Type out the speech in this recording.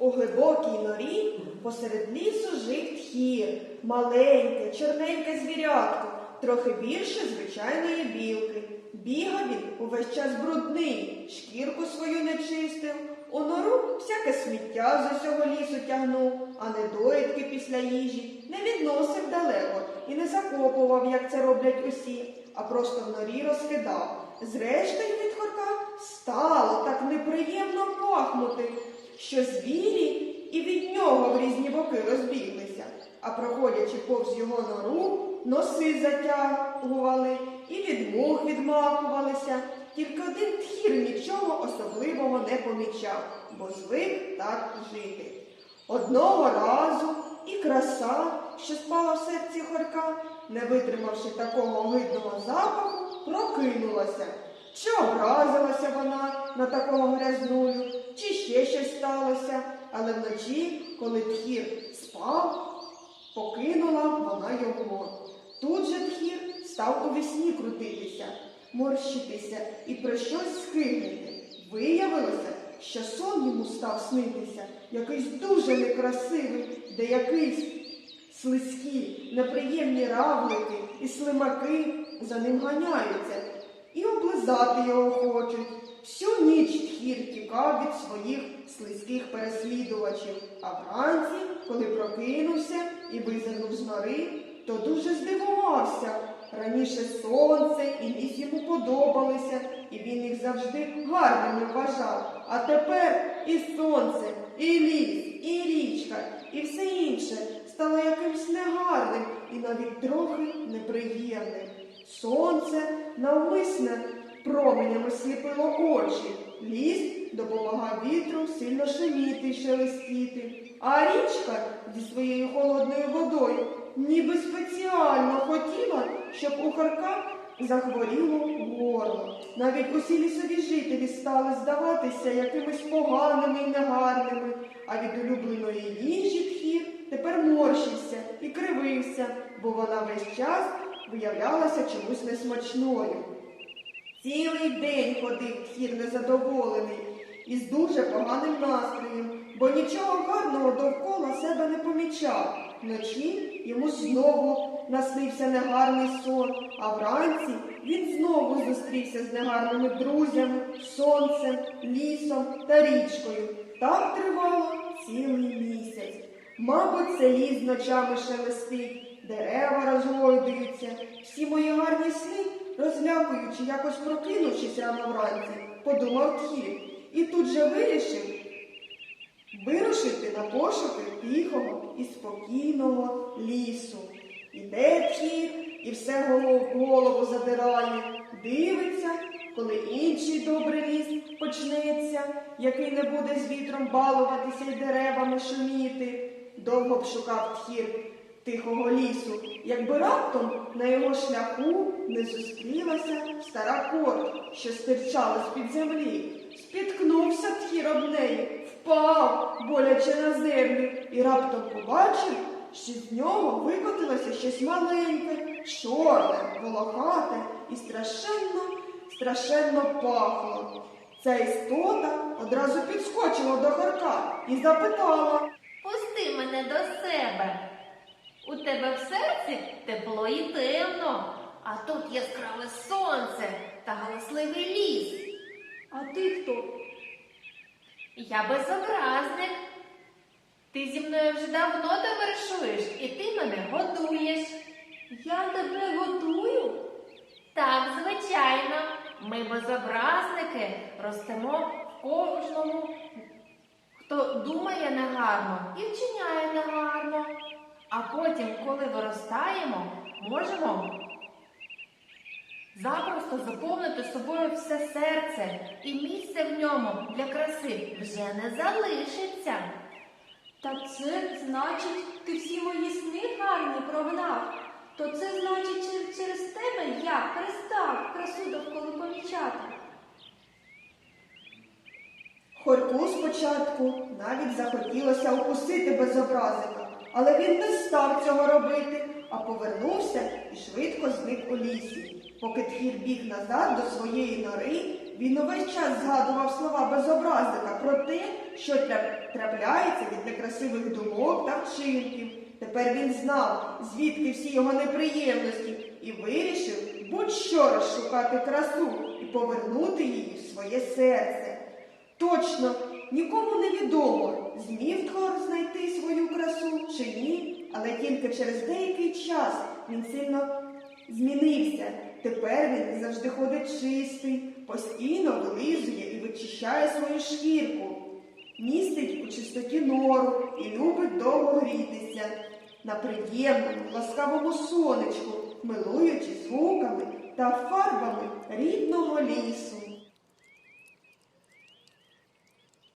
У глибокій норі посеред лісу жив тхір, маленьке, чорненьке звірятко, трохи більше звичайної білки. Бігав він увесь час брудний, шкірку свою не чистив, у нору всяке сміття з усього лісу тягнув, а недоїдки після їжі не відносив далеко і не закопував, як це роблять усі, а просто в норі розкидав. Зрештою від хорка стало так неприємно пахнути, що звірі і від нього в різні боки розбіглися, а проходячи повз його нору, носи затягували і від мух відмахувалися. Тільки один тхір нічого особливого не помічав, бо звик так жити. Одного разу і краса, що спала в серці хорка, не витримавши такого огидного запаху, прокинулася. Чи образилася вона на такого грязную, чи ще щось сталося, але вночі, коли тхір спав, покинула вона його. Тут же тхір став у вісні крутитися, морщитися і про щось скигнути. Виявилося, що сон йому став снитися, якийсь дуже некрасивий, де якийсь слизькі, неприємні равлики і слимаки за ним ганяються і його хочуть. Всю ніч тхір тікав від своїх слизьких переслідувачів, а вранці, коли прокинувся і визирнув з нори, то дуже здивувався. Раніше сонце і ліс йому подобалися, і він їх завжди гарними вважав. А тепер і сонце, і ліс, і річка, і все інше стало якимсь негарним і навіть трохи неприємним. Сонце навмисне променями сліпило очі, ліс допомагав вітру сильно шуміти й шелестіти, а річка зі своєю холодною водою ніби спеціально хотіла, щоб у Харка захворіло горло. Навіть усі лісові жителі стали здаватися якимись поганими і негарними, а від улюбленої їжі тхір тепер морщився і кривився, бо вона весь час виявлялася чомусь несмачною. Цілий день ходив тхір незадоволений і з дуже поганим настроєм, бо нічого гарного довкола себе не помічав. Вночі йому знову наснився негарний сон, а вранці він знову зустрівся з негарними друзями, сонцем, лісом та річкою. Так тривало цілий місяць. Мабуть, це ліс ночами шелестить, дерева розгойдуються, всі мої гарні сни, розлякуючи, якось прокинувшись рано вранці, подумав тхір і тут же вирішив вирушити на пошуки тихого і спокійного лісу. Іде тхір і все голову, голову задирає, дивиться, коли інший добрий ліс почнеться, який не буде з вітром балуватися й деревами шуміти. Довго б шукав тхір тихого лісу, якби раптом на його шляху не зустрілася стара кора, що стирчала з-під землі. Спіткнувся тхір об неї, впав, боляче на землю, і раптом побачив, що з нього викотилося щось маленьке, чорне, волохате і страшенно, страшенно пахло. Ця істота одразу підскочила до Харка і запитала. Пусти мене до себе. У тебе в серці тепло і темно, а тут яскраве сонце та галасливий ліс. А ти хто? Я безобразник. Ти зі мною вже давно товаришуєш, і ти мене годуєш. Я тебе готую? Так, звичайно, ми безобразники ростемо в кожному, хто думає негарно і вчиняє виростаємо, можемо запросто заповнити собою все серце, і місце в ньому для краси вже не залишиться. Так це значить, ти всі мої сни гарні прогнав. То це значить, чер- через тебе я перестав красу довкола помічати. Хорьку спочатку навіть захотілося укусити безобразика, але він не став цього робити, а повернувся і швидко зник у лісі. Поки тхір біг назад до своєї нори, він увесь час згадував слова безобразника про те, що трапляється від некрасивих думок та вчинків. Тепер він знав, звідки всі його неприємності, і вирішив будь-що розшукати красу і повернути її в своє серце. Точно, нікому не відомо, змів Тхор знайти свою красу чи ні, але тільки через деякий час він сильно змінився. Тепер він завжди ходить чистий, постійно вилизує і вичищає свою шкірку, містить у чистоті нору і любить довго грітися на приємному, ласкавому сонечку, милуючись звуками та фарбами рідного лісу.